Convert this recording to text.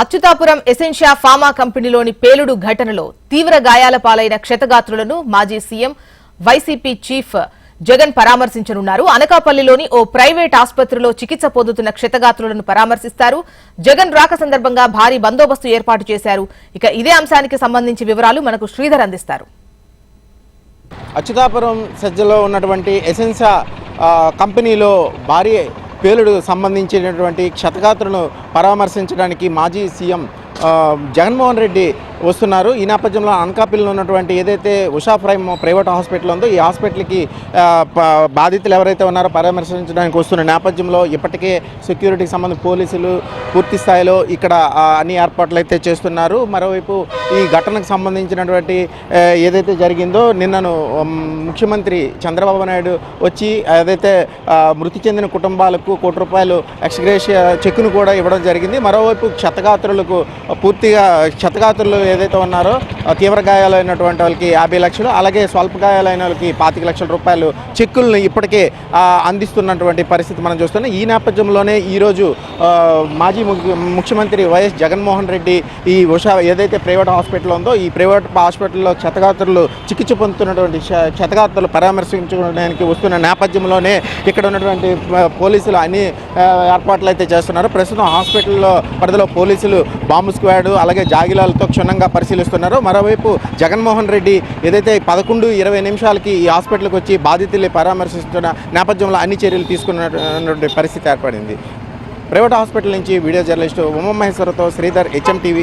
Atchutapuram Essentia pharma కంపెనీలోని పేలుడు ఘటనలో తీవ్ర గాయాల పాలైన క్షతగాత్రులను మాజీ సీఎం వైసీపీ చీఫ్ జగన్ పరామర్శించనున్నారు. అనకాపల్లిలోని ఓ ప్రైవేట్ ఆసుపత్రిలో చికిత్స పొందుతున్న క్షతగాత్రులను పరామర్శిస్తారు. జగన్ రాక సందర్భంగా భారీ బందోబస్తు ఏర్పాటు చేశారు. ఇక ఇదే అంశానికి సంబంధించి వివరాలు మనకు శ్రీధర్ అందిస్తారు. అచ్యుతాపురం సజ్జలో ఉన్నటువంటి ఎసెన్సా కంపెనీలో భారీ పేలుడు సంబంధించినటువంటి క్షతగాత్రులను పరామర్శించడానికి మాజీ సీఎం జగన్మోహన్ రెడ్డి వస్తున్నారు. ఈ నేపథ్యంలో అనకాపల్లిలో ఉన్నటువంటి ఏదైతే ఉషా ప్రైమ్ ప్రైవేట్ హాస్పిటల్ ఉందో ఈ హాస్పిటల్కి బాధితులు ఎవరైతే ఉన్నారో పరామర్శించడానికి వస్తున్న నేపథ్యంలో ఇప్పటికే సెక్యూరిటీకి సంబంధించి పోలీసులు పూర్తి స్థాయిలో ఇక్కడ అన్ని ఏర్పాట్లు అయితే చేస్తున్నారు. మరోవైపు ఈ ఘటనకు సంబంధించినటువంటి ఏదైతే జరిగిందో నిన్నను ముఖ్యమంత్రి చంద్రబాబు నాయుడు వచ్చి ఏదైతే మృతి చెందిన కుటుంబాలకు కోటి రూపాయలు ఎక్స్గ్రేషియా చెక్కును కూడా ఇవ్వడం జరిగింది. మరోవైపు క్షతగాత్రులకు పూర్తిగా క్షతగాత్రులు ఏదైతే ఉన్నారో తీవ్ర గాయాలైనటువంటి వాళ్ళకి యాభై లక్షలు అలాగే స్వల్ప గాయాలైన వాళ్ళకి పాతిక లక్షల రూపాయలు చెక్కులను ఇప్పటికే అందిస్తున్నటువంటి పరిస్థితి మనం చూస్తున్నాం. ఈ నేపథ్యంలోనే ఈరోజు మాజీ ముఖ్యమంత్రి వైఎస్ జగన్మోహన్ రెడ్డి ఈ ఉషా ఏదైతే ప్రైవేట్ హాస్పిటల్ ఉందో ఈ ప్రైవేట్ హాస్పిటల్లో క్షతగాత్రులు చికిత్స పొందుతున్నటువంటి క్షతగాత్రులు పరామర్శించుకోవడానికి వస్తున్న నేపథ్యంలోనే ఇక్కడ ఉన్నటువంటి పోలీసులు అన్ని ఏర్పాట్లు అయితే చేస్తున్నారు. ప్రస్తుతం హాస్పిటల్లో పరిధిలో పోలీసులు బాంబు స్క్వాడ్ అలాగే జాగిలాలతో క్షుణ్ణంగా పరిశీలిస్తున్నారు. మరోవైపు జగన్మోహన్ రెడ్డి ఏదైతే పదకొండు ఇరవై నిమిషాలకి ఈ హాస్పిటల్కి వచ్చి బాధితుల్ని పరామర్శిస్తున్న నేపథ్యంలో అన్ని చర్యలు తీసుకున్నటువంటి పరిస్థితి ఏర్పడింది. ప్రైవేట్ హాస్పిటల్ నుంచి వీడియో జర్నలిస్టు ఉమా మహేశ్వరతో శ్రీధర్ హెచ్ఎం టీవీ